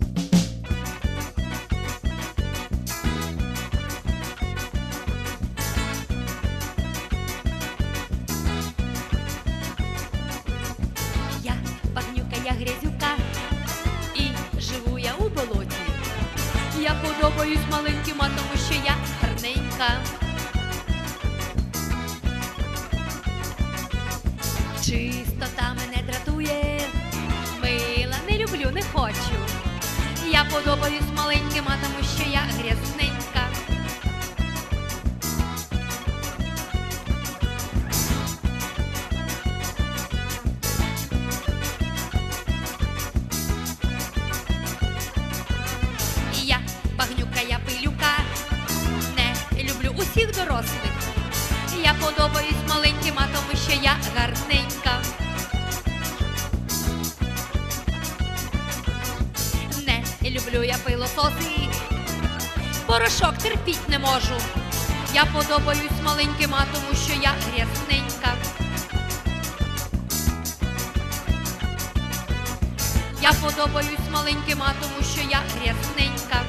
Я багнюка, я грязюка, і живу я у болоті. Я подобаюсь маленьким, а тому що я гарненька. Чистота Я подобаюсь маленьким, а тому що я грязненька. Я багнюка, я пилюка, не люблю усіх дорослих. Я подобаюсь люблю я пилососи, порошок терпіть не можу. Я подобаюсь маленьким, а тому що я грязненька. Я подобаюсь маленьким, а тому що я грязненька.